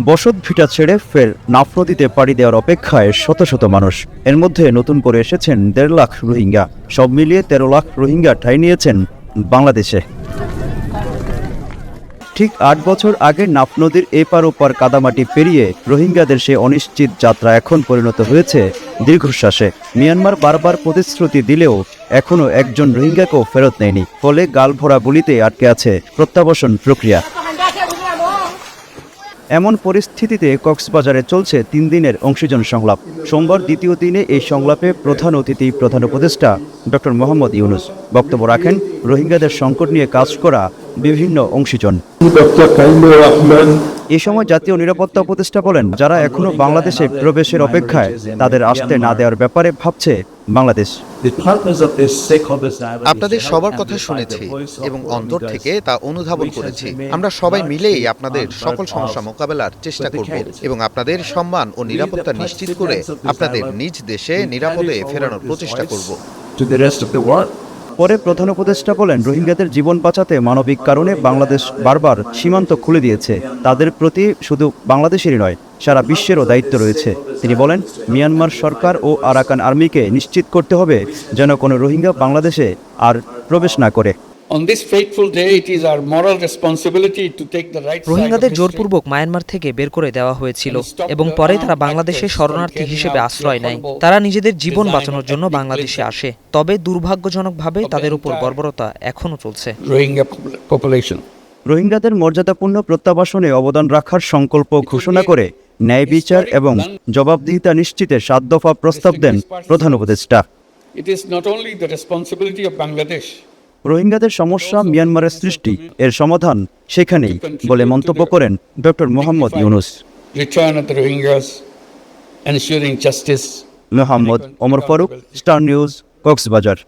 বসত ভিটা ছেড়ে ফের নাফ নদীতে পাড়ি দেওয়ার অপেক্ষায় শত শত মানুষ। এর মধ্যে নতুন করে এসেছেন দেড় লাখ রোহিঙ্গা। সব মিলিয়ে তেরো লাখ রোহিঙ্গা ঠাঁই নিয়েছেন বাংলাদেশে। ঠিক আট বছর আগে নাফ নদীর এপার ওপার কাদামাটি পেরিয়ে রোহিঙ্গাদের সে অনিশ্চিত যাত্রা এখন পরিণত হয়েছে দীর্ঘশ্বাসে। মিয়ানমার বারবার প্রতিশ্রুতি দিলেও এখনও একজন রোহিঙ্গাকেও ফেরত নেয়নি। ফলে গালভরা বলিতে আটকে আছে প্রত্যাবাসন প্রক্রিয়া। এমন পরিস্থিতিতে কক্সবাজারে চলছে তিন দিনের অংশীজন সংলাপ। সোমবার দ্বিতীয় দিনে এই সংলাপে প্রধান অতিথি প্রধান উপদেষ্টা ডক্টর মোহাম্মদ ইউনুস বক্তব্য রাখেন। রোহিঙ্গাদের সংকট নিয়ে কাজ করা বিভিন্ন অংশীজন। এ সময় জাতীয় নিরাপত্তা উপদেষ্টা বলেন যারা এখনও বাংলাদেশে প্রবেশের অপেক্ষায় তাদের আসতে না দেওয়ার ব্যাপারে ভাবছে বাংলাদেশ। আপনাদের সবার কথা শুনেছি এবং অন্তর থেকে তা অনুধাবন করেছি। আমরা সবাই মিলেই আপনাদের সকল সমস্যা মোকাবেলার চেষ্টা করব এবং আপনাদের সম্মান ও নিরাপত্তা নিশ্চিত করে আপনাদের নিজ দেশে নিরাপদে ফেরানোর প্রচেষ্টা করব. পরে প্রধান উপদেষ্টা বলেন রোহিঙ্গাদের জীবন বাঁচাতে মানবিক কারণে বাংলাদেশ বারবার সীমান্ত খুলে দিয়েছে। তাদের প্রতি শুধু বাংলাদেশেরই নয় সারা বিশ্বেরও দায়িত্ব রয়েছে। তিনি বলেন মিয়ানমার সরকার ও আরাকান আর্মিকে নিশ্চিত করতে হবে যেন কোনো রোহিঙ্গা বাংলাদেশে আর প্রবেশ না করে। On this fateful day, it is our moral responsibility to take the right side of রোহিঙ্গাদের জোরপূর্বক মায়ানমার থেকে বের করে দেওয়া হয়েছিল এবং পরে তারা বাংলাদেশে শরণার্থী হিসেবে আশ্রয় নেয়। তারা নিজেদের জীবন বাঁচানোর জন্য বাংলাদেশে আসে। তবে দুর্ভাগ্যজনকভাবে তাদের উপর বর্বরতা এখনও চলছে। Rohingya population. রোহিঙ্গাদের মর্যাদাপূর্ণ প্রত্যাবাসনে অবদান রাখার সংকল্প ঘোষণা করে ন্যায় বিচার এবং জবাবদিহিতা নিশ্চিতে সাত দফা প্রস্তাব দেন প্রধান উপদেষ্টা রোহিঙ্গাদের সমস্যা মিয়ানমারের সৃষ্টি এর সমাধান সেখানেই বলে মন্তব্য করেন doctor Mohammad Yunus. Mohammad Omar Faruk Star News Cox's Bazar.